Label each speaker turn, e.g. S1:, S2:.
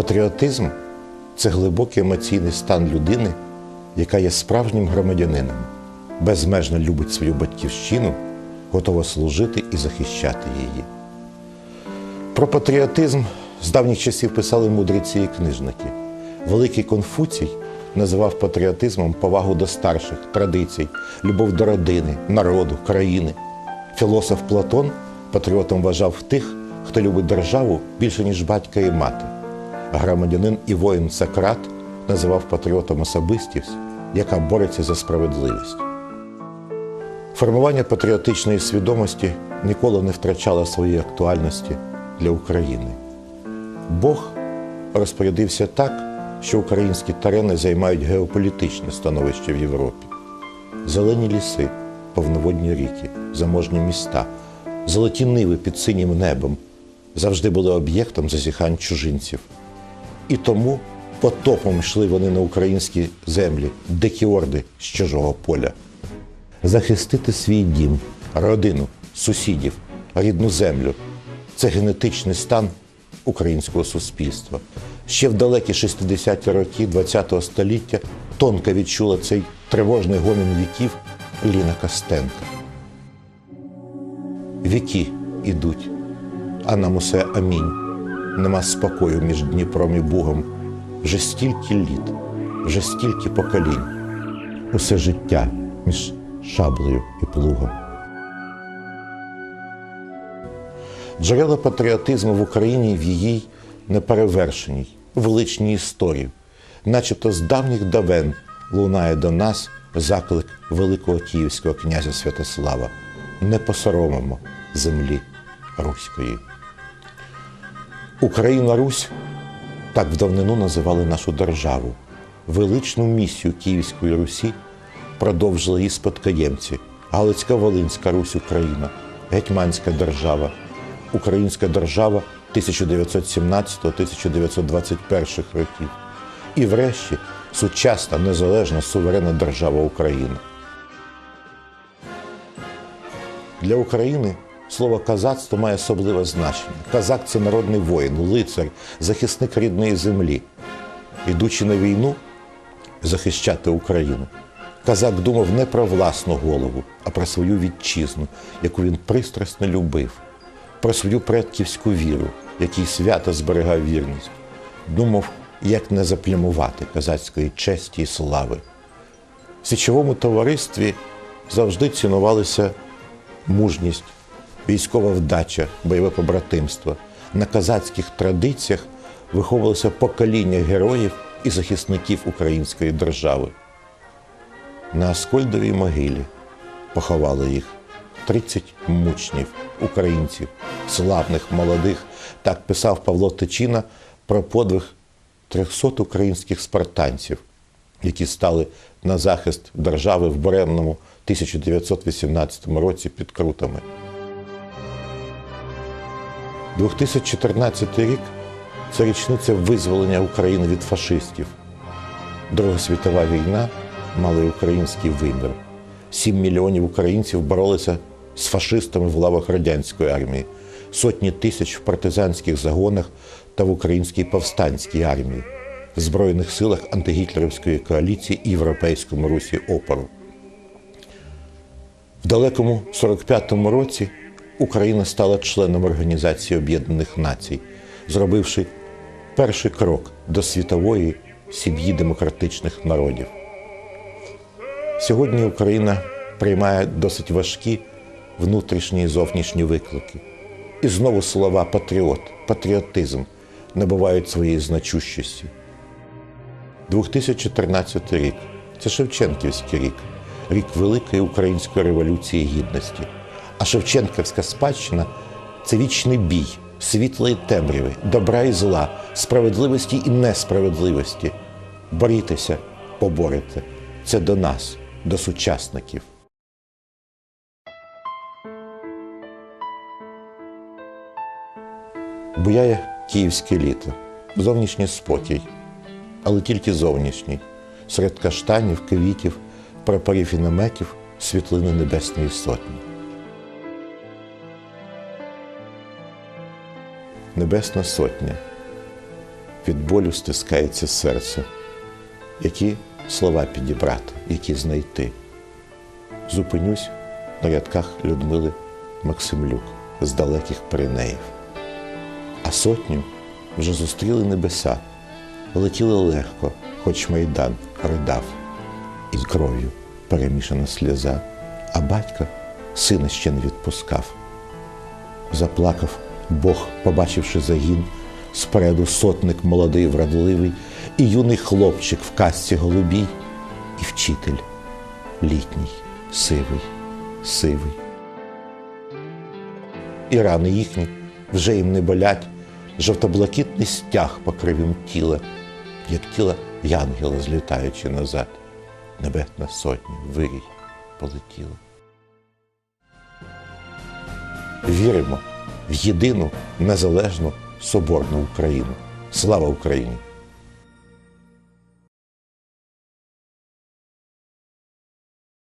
S1: Патріотизм це глибокий емоційний стан людини, яка є справжнім громадянином, безмежно любить свою батьківщину, готова служити і захищати її. Про патріотизм з давніх часів писали мудреці і книжники. Великий Конфуцій називав патріотизмом повагу до старших, традицій, любов до родини, народу, країни. Філософ Платон патріотом вважав тих, хто любить державу більше, ніж батька і мати. Громадянин і воїн Сократ називав патріотом особистість, яка бореться за справедливість. Формування патріотичної свідомості ніколи не втрачало своєї актуальності для України. Бог розпорядився так, що українські терени займають геополітичне становище в Європі. Зелені ліси, повноводні ріки, заможні міста, золоті ниви під синім небом завжди були об'єктом зазіхань чужинців. І тому потопом йшли вони на українські землі, дикі орди з чужого поля. Захистити свій дім, родину, сусідів, рідну землю це генетичний стан українського суспільства. Ще в далекі 60-ті роки ХХ століття тонко відчула цей тривожний гомін віків Ліна Костенко. Віки ідуть, а нам усе амінь. Нема спокою між Дніпром і Бугом. Вже стільки літ, вже стільки поколінь. Усе життя між шаблею і плугом. Джерела патріотизму в Україні в її неперевершеній, величній історії, начебто з давніх давен лунає до нас заклик Великого Київського князя Святослава. Не посоромимо землі Руської. Україна Русь так в давнину називали нашу державу. Величну місію Київської Русі продовжили її спадкоємці Галицька Волинська Русь Україна, Гетьманська держава, Українська держава 1917-1921 років. І врешті сучасна незалежна суверенна держава Україна. Для України слово казацтво має особливе значення. Казак це народний воїн, лицар, захисник рідної землі. Ідучи на війну, захищати Україну. Казак думав не про власну голову, а про свою вітчизну, яку він пристрасно любив, про свою предківську віру, який свято зберігав вірність. Думав, як не заплямувати козацької честі і слави. В січовому товаристві завжди цінувалися мужність, військова вдача, бойове побратимство. На казацьких традиціях виховувалося покоління героїв і захисників української держави. На Аскольдовій могилі поховали їх 30 мучнів, українців, славних, молодих. Так писав Павло Тичина про подвиг 300 українських спартанців, які стали на захист держави в Буремному 1918 році під Крутами. 2014 рік це річниця визволення України від фашистів. Друга світова війна мала український вимір. Сім мільйонів українців боролися з фашистами в лавах радянської армії, сотні тисяч в партизанських загонах та в українській повстанській армії, в Збройних силах антигітлерівської коаліції і Європейському русі опору. В далекому 45-му році Україна стала членом Організації Об'єднаних Націй, зробивши перший крок до світової сім'ї демократичних народів. Сьогодні Україна приймає досить важкі внутрішні і зовнішні виклики. І знову слова патріот, патріотизм набувають своєї значущості. 2014 рік це Шевченківський рік, рік Великої Української революції гідності. А Шевченківська спадщина це вічний бій, світла і темряви, добра і зла, справедливості і несправедливості. Борітеся, поборете. Це до нас, до сучасників. Буяє київське літо, зовнішній спокій, але тільки зовнішній. Серед каштанів, квітів, прапорів і наметів світлини Небесної Сотні. Небесна Сотня від болю стискається серце. Які слова підібрати, які знайти? Зупинюсь на рядках Людмили Максимлюк з далеких Пиренеїв. А сотню вже зустріли небеса, летіли легко, хоч майдан ридав, і кров'ю перемішана сльоза, а батька сина ще не відпускав. Заплакав Бог, побачивши загін, спереду сотник молодий, вродливий, і юний хлопчик в касці голубій, і вчитель літній, сивий, сивий. І рани їхні вже їм не болять, жовто-блакитний стяг покрив їм тіла, як тіла янгела, злітаючи назад, небесна сотня, вирій полетіла. Віримо в єдину незалежну соборну Україну. Слава Україні!